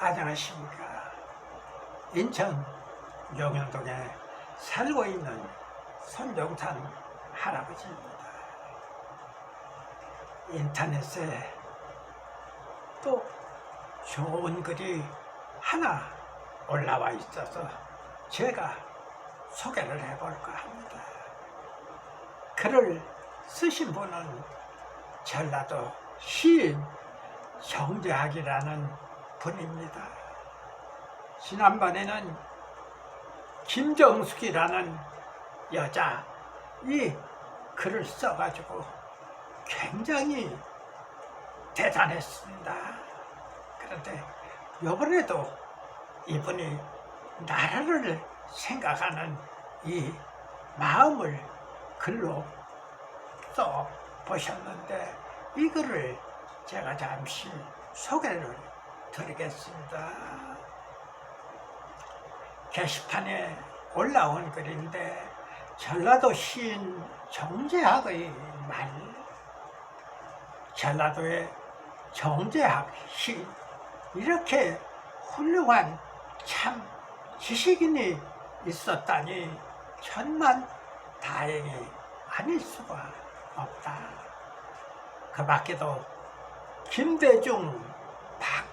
안녕하십니까. 인천 용현동에 살고 있는 손정탄 할아버지입니다. 인터넷에 또 좋은 글이 하나 올라와 있어서 제가 소개를 해볼까 합니다. 글을 쓰신 분은 전라도 시인 정재학이라는 분입니다. 지난번에는 김정숙이라는 여자 이 글을 써가지고 굉장히 대단했습니다. 그런데 이번에도 이분이 나라를 생각하는 이 마음을 글로 써 보셨는데 이 글을 제가 잠시 소개를 드리겠습니다. 게시판에 올라온 글인데 전라도 시인 정재학의 말 전라도의 정재학 시인 이렇게 훌륭한 참 지식인이 있었다니 천만 다행이 아닐 수가 없다. 그 밖에도 김대중, 박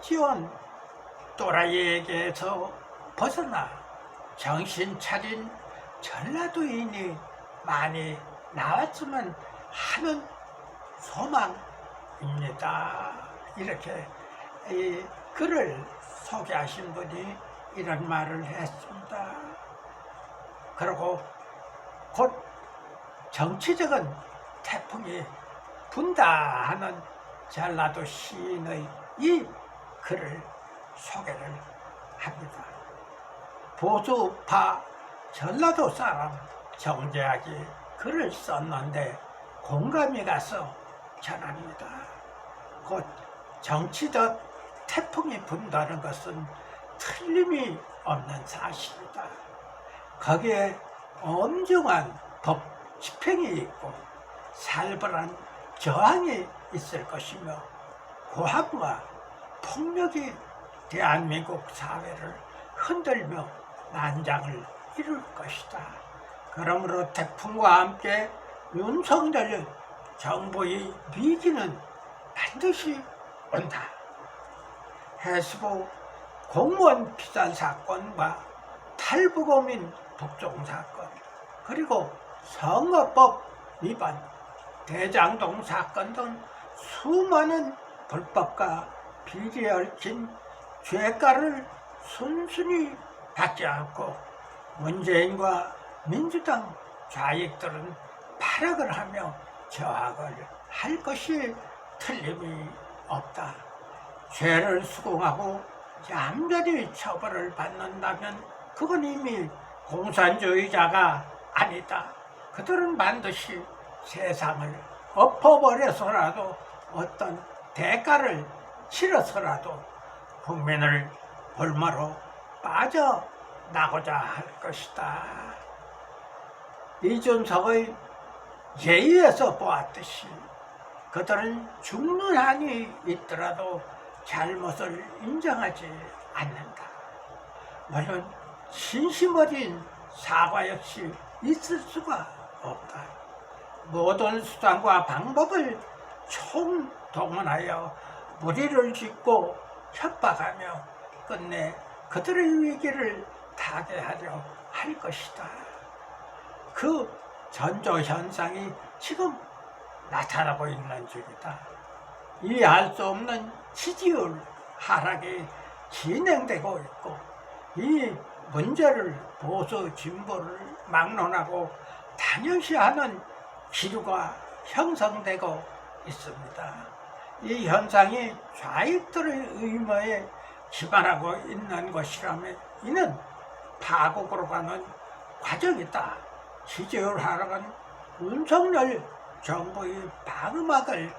지원 또라이에게서 벗어나 정신 차린 전라도인이 많이 나왔으면 하는 소망입니다. 이렇게 이 글을 소개하신 분이 이런 말을 했습니다. 그리고 곧 정치적인 태풍이 분다 하는 전라도 시인의 이 글을 소개를 합니다. 보수파 전라도 사람 정재학이 글을 썼는데 공감이 가서 전합니다. 곧 정치적 태풍이 분다는 것은 틀림이 없는 사실이다. 거기에 엄중한 법 집행이 있고 살벌한 저항이 있을 것이며 고함과 폭력이 대한민국 사회를 흔들며 난장을 이룰 것이다. 그러므로 태풍과 함께 윤석열 정부의 위기는 반드시 온다. 해수부 공무원 피살 사건과 탈북어민 북종 사건 그리고 선거법 위반 대장동 사건 등 수많은 불법과 비리에 얽힌 죄가를 순순히 받지 않고 문재인과 민주당 좌익들은 발악을 하며 저항을 할 것이 틀림이 없다. 죄를 수긍하고 얌전히 처벌을 받는다면 그건 이미 공산주의자가 아니다. 그들은 반드시 세상을 엎어버려서라도 어떤 대가를 치러서라도 국민을 볼마로 빠져나고자 할 것이다. 이준석의 예의에서 보았듯이 그들은 죽는 한이 있더라도 잘못을 인정하지 않는다. 물론 진심 어린 사과 역시 있을 수가 없다. 모든 수단과 방법을 총동원하여 무리를 짓고 협박하며 끝내 그들의 위기를 타개하려 할 것이다. 그 전조 현상이 지금 나타나고 있는 중이다. 이해할 수 없는 지지율 하락이 진행되고 있고 이 문제를 보수 진보를 막론하고 당연시하는 기류가 형성되고 있습니다. 이 현상이 좌익들의 의무에 기반하고 있는 것이라면 이는 파국으로 가는 과정이다. 지지율 하락은 윤석열 정부의 방음막을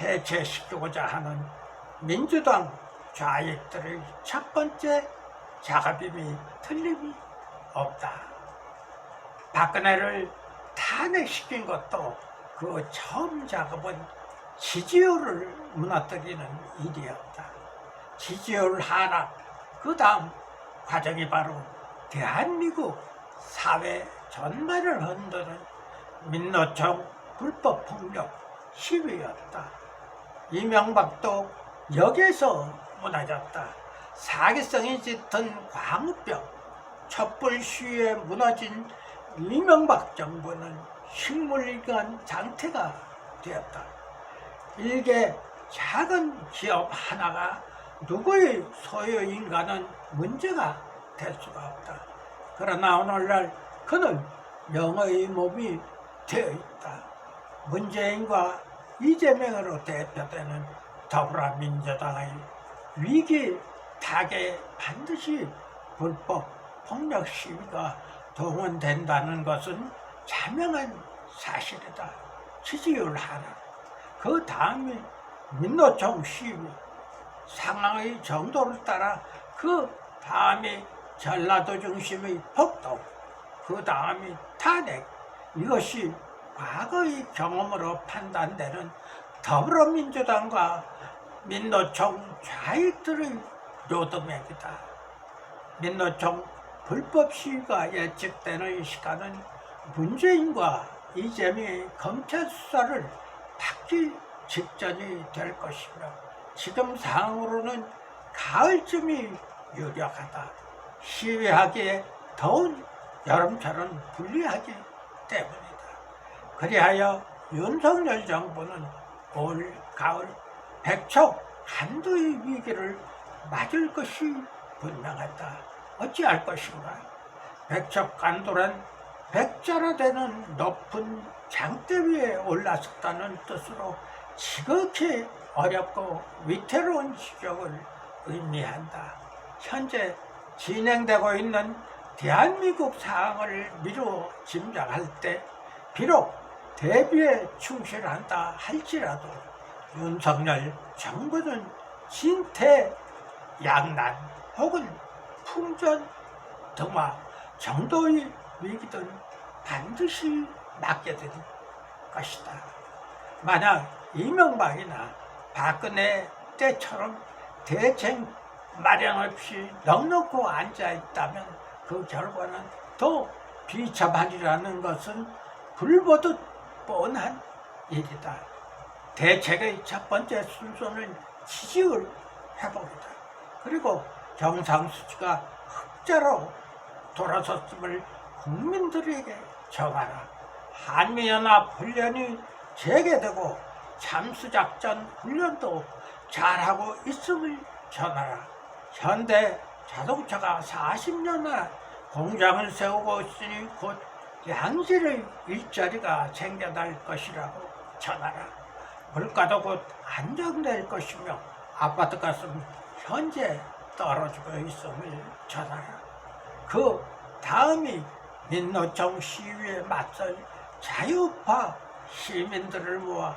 해체시키고자 하는 민주당 좌익들의 첫 번째 작업임이 틀림이 없다. 박근혜를 탄핵시킨 것도 그 처음 작업은 지지율을 무너뜨리는 일이었다. 지지율 하락, 그 다음 과정이 바로 대한민국 사회 전반을 흔드는 민노총 불법 폭력 시위였다. 이명박도 여기에서 무너졌다. 사기성이 짙은 광우병, 촛불 시위에 무너진 이명박 정부는 식물인간 장태가 되었다. 일개 작은 기업 하나가 누구의 소유인가는 문제가 될 수가 없다. 그러나 오늘날 그는 영어의 몸이 되어 있다. 문재인과 이재명으로 대표되는 더불어민주당의 위기 타개에 반드시 불법 폭력 시위가 동원된다는 것은 자명한 사실이다. 지지율 하락, 그 다음이 민노총 시위, 상황의 정도를 따라 그 다음이 전라도 중심의 폭동, 그 다음이 탄핵, 이것이 과거의 경험으로 판단되는 더불어민주당과 민노총 좌익들의 로드맵이다. 민노총 불법 시위가 예측되는 시간은 문재인과 이재명의 검찰 수사를 받기 직전이 될 것이며 지금 상황으로는 가을쯤이 유력하다. 시위하기에 더운 여름철은 불리하기 때문이다. 그리하여 윤석열 정부는 올 가을 백척 한도의 위기를 맞을 것이 분명하다. 어찌할 것인가? 백척 간도란 백자라 되는 높은 장대 위에 올라섰다는 뜻으로 지극히 어렵고 위태로운 시적을 의미한다. 현재 진행되고 있는 대한민국 상황을 미루어 짐작할 때 비록 대비에 충실한다 할지라도 윤석열 정부는 진퇴 양난 혹은 풍전 등화 정도의 위기든 반드시 맞게 될 것이다. 만약 이명박이나 박근혜 때처럼 대책 마련 없이 넉넉고 앉아 있다면 그 결과는 더 비참하리라는 것은 불보듯 뻔한 일이다. 대책의 첫 번째 순서는 지지율 회복이다. 그리고 정상수치가 흑자로 돌아섰음을 국민들에게 전하라. 한미연합 훈련이 재개되고 잠수작전 훈련도 잘하고 있음을 전하라. 현대 자동차가 40년나 공장을 세우고 있으니 곧 양질의 일자리가 생겨날 것이라고 전하라. 물가도 곧 안정될 것이며 아파트 값은 현재 떨어지고 있음을 전하라. 그 다음이 민노총 시위에 맞설 자유파 시민들을 모아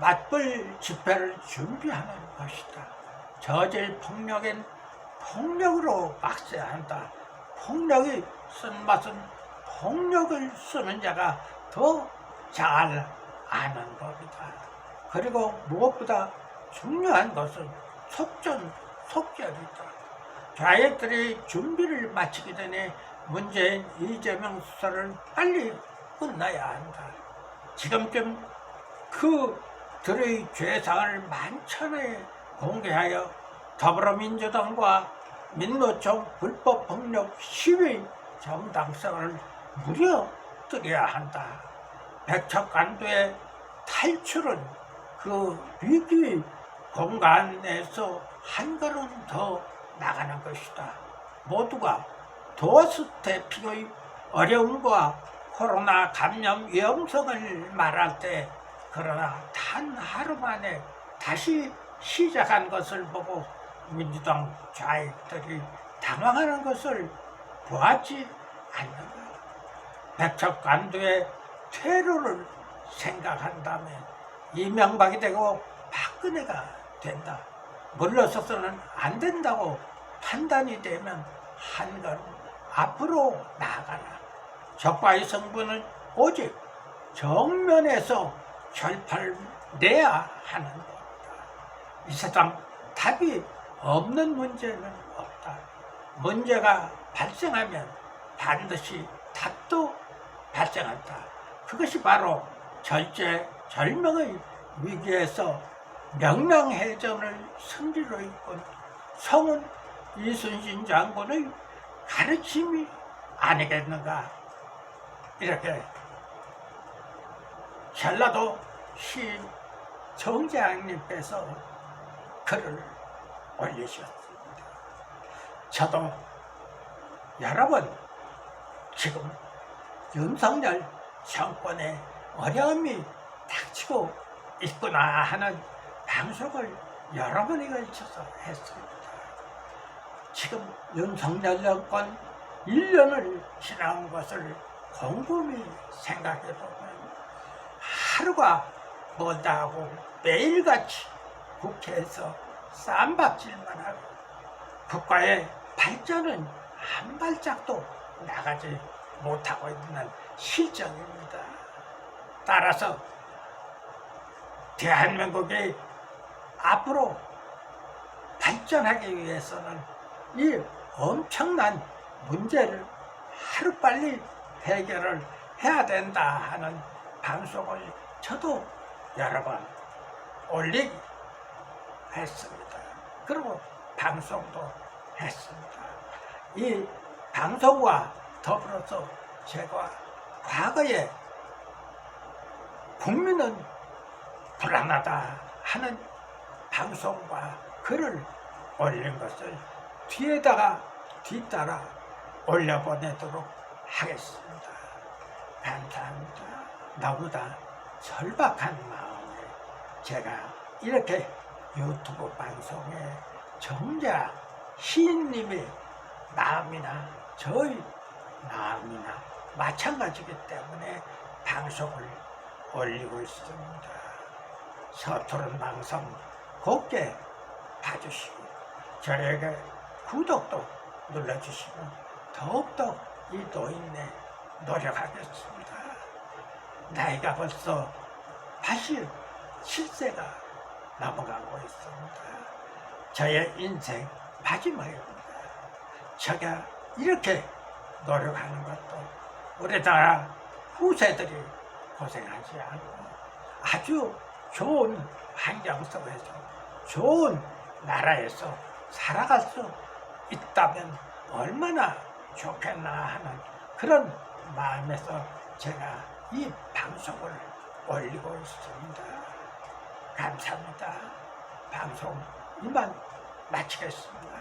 맞불 집회를 준비하는 것이다. 저질 폭력엔 폭력으로 막서야 한다. 폭력이 쓴맛은 폭력을 쓰는 자가 더 잘 아는 법이다. 그리고 무엇보다 중요한 것은 속전 속결이다. 좌익들이 준비를 마치기 전에 문재인 이재명 수사를 빨리 끝나야 한다. 지금쯤 그들의 죄상을 만천에 공개하여 더불어민주당과 민노총 불법 폭력 시위 정당성을 무려 뜨려야 한다. 백척간도의 탈출은 그 위기 공간에서 한 걸음 더 나가는 것이다. 모두가 도어스태핑의 어려움과 코로나 감염 위험성을 말할 때 그러나 단 하루 만에 다시 시작한 것을 보고 민주당 좌익들이 당황하는 것을 보았지 않는가. 백척간도의 퇴로를 생각한다면 이명박이 되고 박근혜가 된다. 물러서서는 안 된다고 판단이 되면 한 걸음 앞으로 나아가라. 적과의 성분은 오직 정면에서 결판을 내야 하는 것이다. 이 세상 답이 없는 문제는 없다. 문제가 발생하면 반드시 답도 발생한다. 그것이 바로 절제 절명의 위기에서 명랑해전을 승리로 이끈 성은 이순신 장군의 가르침이 아니겠는가 이렇게 전라도 시인 정재학님께서 글을 올리셨습니다. 저도 여러 번 지금 윤석열 정권의 어려움이 닥치고 있구나 하는 방송을 여러 번에 걸쳐서 했습니다. 지금 윤석열 정권 1년을 지난 것을 곰곰이 생각해보면 하루가 멀다고 매일같이 국회에서 쌈박질만 하고 국가의 발전은 한 발짝도 나가지 못하고 있는 실정입니다. 따라서 대한민국이 앞으로 발전하기 위해서는 이 엄청난 문제를 하루빨리 해결을 해야 된다 하는 방송을 저도 여러 번 올리기 했습니다. 그리고 방송도 했습니다. 이 방송과 더불어서 제가 과거에 국민은 불안하다 하는 방송과 글을 올린 것을 뒤에다가 뒤따라 올려보내도록 하겠습니다. 감사합니다. 나보다 절박한 마음에 제가 이렇게 유튜브 방송에 정작 시인님의 마음이나 저희 마음이나 마찬가지기 때문에 방송을 올리고 있습니다. 서투른 방송 곱게 봐주시고 저에게 구독도 눌러주시면 더욱더 이 노인네 노력하겠습니다. 나이가 벌써 87세가 넘어가고 있습니다. 저의 인생 마지막입니다. 제가 이렇게 노력하는 것도 우리나라 후세들이 고생하지 않고 아주 좋은 환경 속에서 좋은 나라에서 살아갈 수 있다면 얼마나 좋겠나 하는 그런 마음에서 제가 이 방송을 올리고 있습니다. 감사합니다. 방송 이만 마치겠습니다.